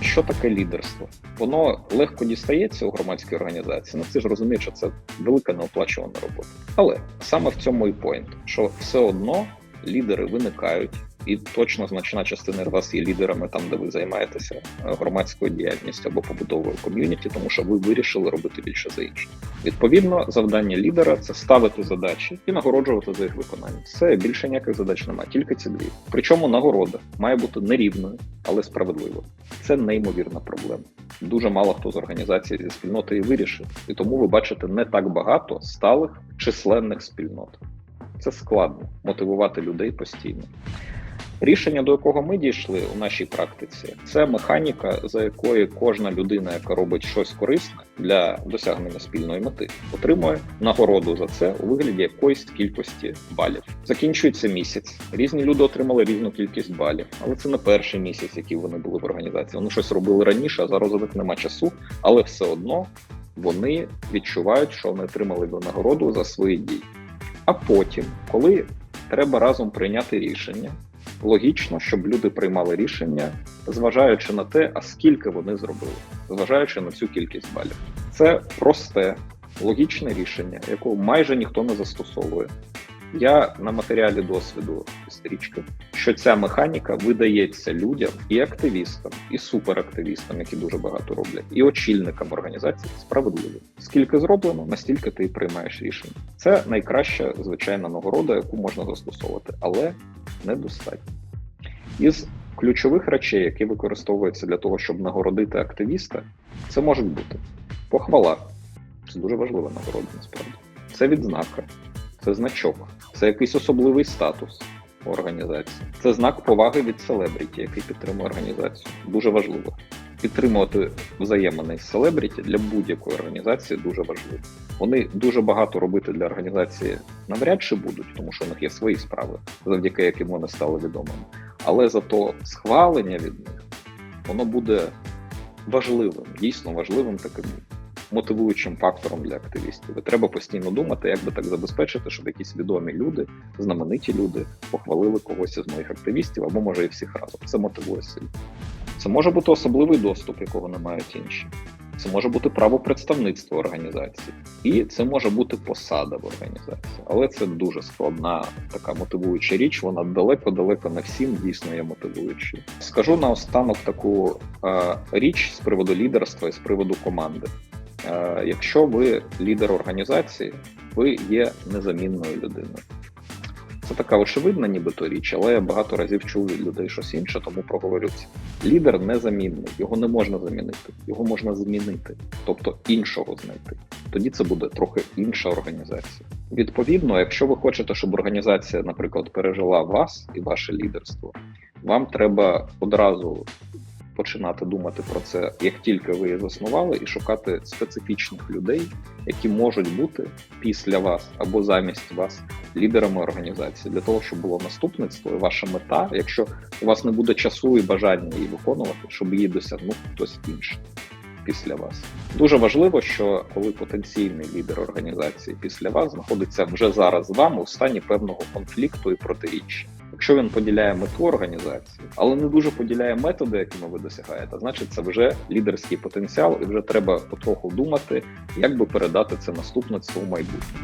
що таке лідерство? Воно легко дістається у громадській організації. Ну ти ж розумієш, що це велика неоплачувана робота. Але саме в цьому і поінт, що все одно лідери виникають, і точно значна частина вас є лідерами там, де ви займаєтеся е, громадською діяльністю або побудовою ком'юніті, тому що ви вирішили робити більше за інших. Відповідно, завдання лідера це ставити задачі і нагороджувати за їх виконання. Все більше ніяких задач немає, тільки ці дві. Причому нагорода має бути не рівною, але справедливою. Це неймовірна проблема. Дуже мало хто з організації зі спільноти вирішив, і тому ви бачите не так багато сталих численних спільнот. Це складно мотивувати людей постійно. Рішення, до якого ми дійшли у нашій практиці, це механіка, за якою кожна людина, яка робить щось корисне для досягнення спільної мети, отримує нагороду за це у вигляді якоїсь кількості балів. Закінчується місяць. Різні люди отримали різну кількість балів, але це не перший місяць, який вони були в організації. Вони щось робили раніше, а зараз у них нема часу, але все одно вони відчувають, що вони отримали нагороду за свої дії. А потім, коли треба разом прийняти рішення, логічно, щоб люди приймали рішення, зважаючи на те, а скільки вони зробили, зважаючи на цю кількість балів. Це просте, логічне рішення, якого майже ніхто не застосовує. Я на матеріалі досвіду стрічки, що ця механіка видається людям і активістам, і суперактивістам, які дуже багато роблять, і очільникам організації справедливо. Скільки зроблено, настільки ти приймаєш рішення. Це найкраща звичайна нагорода, яку можна застосовувати, але недостатньо. Із ключових речей, які використовуються для того, щоб нагородити активіста, це можуть бути похвала. Це дуже важлива нагорода, насправді. Це відзнака, це значок, це якийсь особливий статус організації. Це знак поваги від селебріті, який підтримує організацію. Дуже важливо. Підтримувати взаємини з селебріті для будь-якої організації дуже важливо. Вони дуже багато робити для організації навряд чи будуть, тому що у них є свої справи, завдяки яким вони стали відомими. Але зато схвалення від них воно буде важливим, дійсно важливим таким мотивуючим фактором для активістів. І треба постійно думати, як би так забезпечити, щоб якісь відомі люди, знамениті люди похвалили когось із моїх активістів, або може і всіх разом. Це мотивує сильно. Це може бути особливий доступ, якого не мають інші. Це може бути право представництва організації, і це може бути посада в організації. Але це дуже складна така мотивуюча річ. Вона далеко-далеко не всім дійсно є мотивуючою. Скажу наостанок таку е, річ з приводу лідерства і з приводу команди. Якщо ви лідер організації, ви є незамінною людиною. Це така очевидна, нібито річ, але я багато разів чув від людей щось інше, тому проговорю це. Лідер незамінний, його не можна замінити, його можна змінити, тобто іншого знайти. Тоді це буде трохи інша організація. Відповідно, якщо ви хочете, щоб організація, наприклад, пережила вас і ваше лідерство, вам треба одразу починати думати про це, як тільки ви заснували, і шукати специфічних людей, які можуть бути після вас або замість вас лідерами організації, для того, щоб було наступництво, і ваша мета, якщо у вас не буде часу і бажання її виконувати, щоб її досягнув хтось інший. Після вас дуже важливо, що коли потенційний лідер організації після вас знаходиться вже зараз з вами у стані певного конфлікту і протиріччя. Якщо він поділяє мету організації, але не дуже поділяє методи, якими ви досягаєте, значить це вже лідерський потенціал, і вже треба потроху думати, як би передати це наступництво в майбутнє.